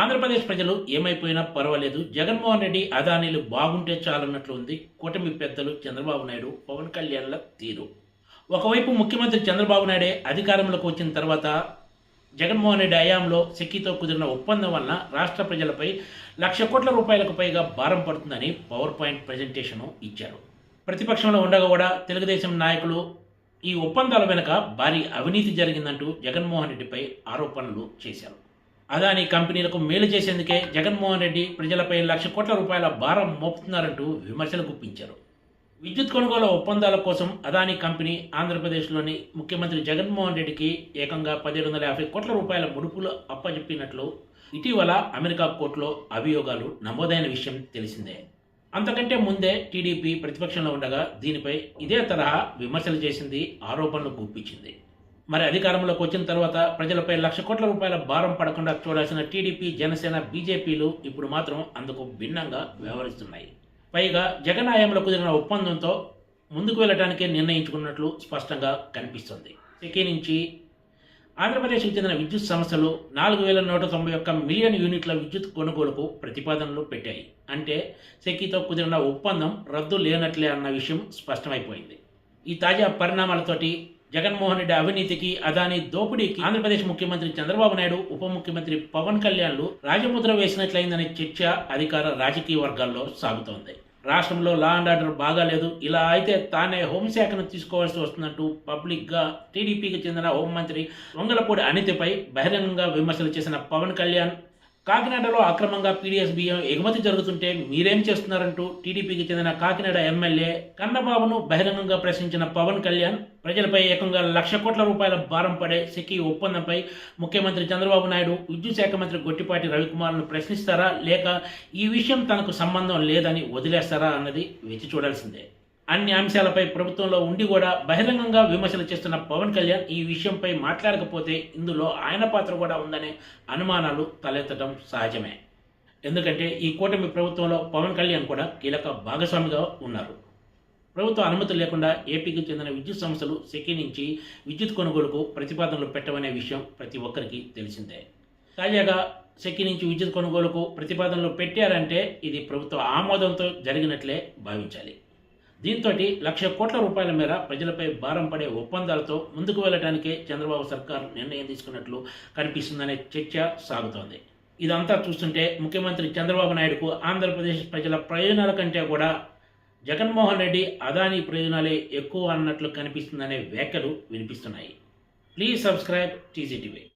ఆంధ్రప్రదేశ్ ప్రజలు ఏమైపోయినా పర్వాలేదు. జగన్మోహన్ రెడ్డి అదానీలు బాగుంటే చాలన్నట్లు ఉంది. కూటమి పెద్దలు చంద్రబాబు నాయుడు పవన్ కళ్యాణ్ల తీరు. ఒకవైపు ముఖ్యమంత్రి చంద్రబాబు నాయుడే అధికారంలోకి వచ్చిన తర్వాత జగన్మోహన్ రెడ్డి హయాంలో సిక్కితో కుదిరిన ఒప్పందం వలన రాష్ట్ర ప్రజలపై లక్ష కోట్ల రూపాయలకు పైగా భారం పడుతుందని పవర్ పాయింట్ ప్రజెంటేషను ఇచ్చారు. ప్రతిపక్షంలో ఉండగా కూడా తెలుగుదేశం నాయకులు ఈ ఒప్పందాల వెనుక భారీ అవినీతి జరిగిందంటూ జగన్మోహన్ రెడ్డిపై ఆరోపణలు చేశారు. అదానీ కంపెనీలకు మేలు చేసేందుకే జగన్మోహన్ రెడ్డి ప్రజలపై లక్ష కోట్ల రూపాయల భారం మోపుతున్నారంటూ విమర్శలు గుప్పించారు. విద్యుత్ కొనుగోలు ఒప్పందాల కోసం అదానీ కంపెనీ ఆంధ్రప్రదేశ్లోని ముఖ్యమంత్రి జగన్మోహన్ రెడ్డికి ఏకంగా పదిహేడు వందల యాభై కోట్ల రూపాయల ముడుపులు అప్పజెప్పినట్లు ఇటీవల అమెరికా కోర్టులో అభియోగాలు నమోదైన విషయం తెలిసిందే. అంతకంటే ముందే టీడీపీ ప్రతిపక్షంలో ఉండగా దీనిపై ఇదే తరహా విమర్శలు చేసింది ఆరోపణలు గుప్పించింది. మరి అధికారంలోకి వచ్చిన తర్వాత ప్రజలపై లక్ష కోట్ల రూపాయల భారం పడకుండా చూడాల్సిన టీడీపీ జనసేన బీజేపీలు ఇప్పుడు మాత్రం అందుకు భిన్నంగా వ్యవహరిస్తున్నాయి. పైగా జగన్ హయాంలో కుదిరిన ఒప్పందంతో ముందుకు వెళ్ళటానికే నిర్ణయించుకున్నట్లు స్పష్టంగా కనిపిస్తుంది. సెకీ నుంచి ఆంధ్రప్రదేశ్కు చెందిన విద్యుత్ సంస్థలు నాలుగు వేల నూట తొంభై ఒక్క మిలియన్ యూనిట్ల విద్యుత్ కొనుగోలుకు ప్రతిపాదనలు పెట్టాయి. అంటే సెకీతో కుదిరిన ఒప్పందం రద్దు లేనట్లే అన్న విషయం స్పష్టమైపోయింది. ఈ తాజా పరిణామాలతోటి జగన్మోహన్ రెడ్డి అవినీతికి అదాని దోపిడీకి ఆంధ్రప్రదేశ్ ముఖ్యమంత్రి చంద్రబాబు నాయుడు ఉప ముఖ్యమంత్రి పవన్ కళ్యాణ్లు రాజముద్ర వేసినట్లయిందనే చర్చ అధికార రాజకీయ వర్గాల్లో సాగుతోంది. రాష్ట్రంలో లా అండ్ ఆర్డర్ బాగాలేదు. ఇలా అయితే తానే హోంశాఖను తీసుకోవాల్సి వస్తుందంటూ పబ్లిక్గా టీడీపీకి చెందిన హోంమంత్రి వంగలపూడి అనితపై బహిరంగంగా విమర్శలు చేసిన పవన్ కళ్యాణ్ కాకినాడలో అక్రమంగా పీడీఎస్ బియ్యం ఎగుమతి జరుగుతుంటే మీరేం చేస్తున్నారంటూ టీడీపీకి చెందిన కాకినాడ ఎమ్మెల్యే కన్నబాబును బహిరంగంగా ప్రశ్నించిన పవన్ కళ్యాణ్ ప్రజలపై ఏకంగా లక్ష కోట్ల రూపాయల భారం పడే సిక్కి ఒప్పందంపై ముఖ్యమంత్రి చంద్రబాబు నాయుడు విద్యుత్ శాఖ మంత్రి గొట్టిపాటి రవికుమార్ను ప్రశ్నిస్తారా? లేక ఈ విషయం తనకు సంబంధం లేదని వదిలేస్తారా అన్నది వేచి చూడాల్సిందే. అన్ని అంశాలపై ప్రభుత్వంలో ఉండి కూడా బహిరంగంగా విమర్శలు చేస్తున్న పవన్ కళ్యాణ్ ఈ విషయంపై మాట్లాడకపోతే ఇందులో ఆయన పాత్ర కూడా ఉందనే అనుమానాలు తలెత్తడం సహజమే. ఎందుకంటే ఈ కూటమి ప్రభుత్వంలో పవన్ కళ్యాణ్ కూడా కీలక భాగస్వామిగా ఉన్నారు. ప్రభుత్వ అనుమతి లేకుండా ఏపీకి చెందిన విద్యుత్ సంస్థలు సెకీ నుంచి విద్యుత్ కొనుగోలుకు ప్రతిపాదనలు పెట్టవనే విషయం ప్రతి ఒక్కరికి తెలిసిందే. తాజాగా సెకీ నుంచి విద్యుత్ కొనుగోలుకు ప్రతిపాదనలు పెట్టారంటే ఇది ప్రభుత్వ ఆమోదంతో జరిగినట్లే భావించాలి. దీంతో లక్ష కోట్ల రూపాయల మేర ప్రజలపై భారం పడే ఒప్పందాలతో ముందుకు వెళ్ళడానికే చంద్రబాబు సర్కార్ నిర్ణయం తీసుకున్నట్లు కనిపిస్తుందనే చర్చ సాగుతోంది. ఇదంతా చూస్తుంటే ముఖ్యమంత్రి చంద్రబాబు నాయుడుకు ఆంధ్రప్రదేశ్ ప్రజల ప్రయోజనాల కంటే కూడా జగన్మోహన్ రెడ్డి అదానీ ప్రయోజనాలే ఎక్కువ అన్నట్లు కనిపిస్తుందనే వ్యాఖ్యలు వినిపిస్తున్నాయి. Please subscribe TGTV